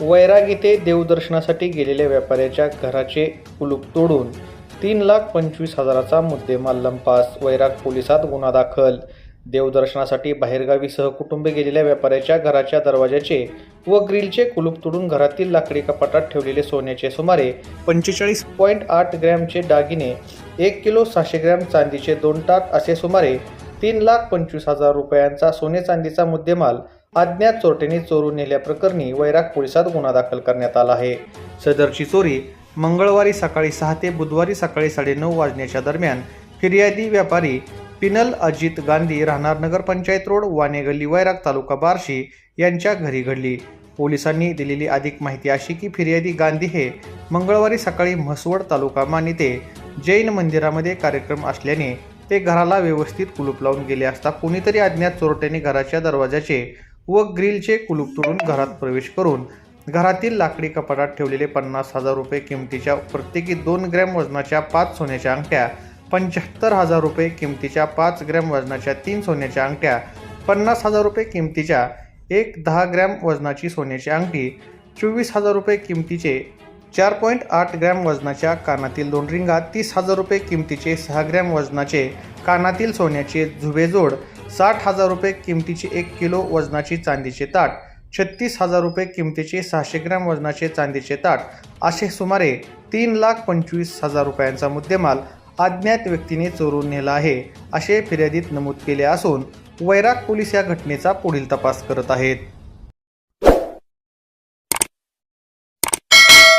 वैराग येथे देवदर्शनासाठी गेलेल्या व्यापाऱ्याच्या घराचे कुलूप तोडून तीन लाख पंचवीस हजाराचा मुद्देमाल लंपास. वैराग पोलिसात गुन्हा दाखल. देवदर्शनासाठी बाहेरगावी सहकुटुंबे गेलेल्या व्यापाऱ्याच्या घराच्या दरवाजाचे व ग्रिलचे कुलूप तोडून घरातील लाकडी कपाटात ठेवलेले सोन्याचे सुमारे पंचेचाळीस पॉईंट आठ ग्रॅमचे दागिने एक किलो सहाशे ग्रॅम चांदीचे दोन टाक असे सुमारे तीन लाख पंचवीस हजार रुपयांचा सोने चांदीचा मुद्देमाल अज्ञात चोरट्यांनी चोरून नेल्याप्रकरणी वैराग पोलिसात गुन्हा दाखल करण्यात आला आहे. सदरची चोरी मंगळवारी सकाळी सहा ते बुधवारी सकाळी साडेनऊ वाजण्याच्या दरम्यान फिर्यादी व्यापारी पिनल अजित गांधी राहणार नगरपंचायत रोड वानेगल्ली वैराग तालुका बार्शी यांच्या घरी घडली. पोलिसांनी दिलेली अधिक माहिती अशी की फिर्यादी गांधी हे मंगळवारी सकाळी म्हसवड तालुका मानिते जैन मंदिरामध्ये कार्यक्रम असल्याने ते घराला व्यवस्थित कुलूप लावून गेले असता कोणीतरी अज्ञात चोरट्याने घराच्या दरवाजाचे व ग्रिलचे कुलूप तोडून घरात प्रवेश करून घरातील लाकडी कपाटात ठेवलेले पन्नास हजार रुपये किमतीच्या प्रत्येकी दोन ग्रॅम वजनाच्या पाच सोन्याच्या अंगठ्या पंच्याहत्तर हजार रुपये किमतीच्या पाच ग्रॅम वजनाच्या तीन सोन्याच्या अंगठ्या पन्नास हजार रुपये किमतीच्या एक दहा ग्रॅम वजनाची सोन्याची अंगठी चोवीस हजार रुपये किमतीचे चार पॉईंट आठ ग्रॅम वजनाच्या कानातील दोन रिंगा तीस हजार रुपये किमतीचे सहा ग्रॅम वजनाचे कानातील सोन्याचे झुबेजोड साठ हजार रुपये किमतीची एक किलो वजनाची चांदीचे ताट छत्तीस हजार रुपये किमतीचे सहाशे ग्रॅम वजनाचे चांदीचे ताट असे सुमारे तीन लाख पंचवीस हजार रुपयांचा मुद्देमाल अज्ञात व्यक्तीने चोरून नेला आहे असे फिर्यादीत नमूद केले असून वैराग पोलीस या घटनेचा पुढील तपास करत आहेत.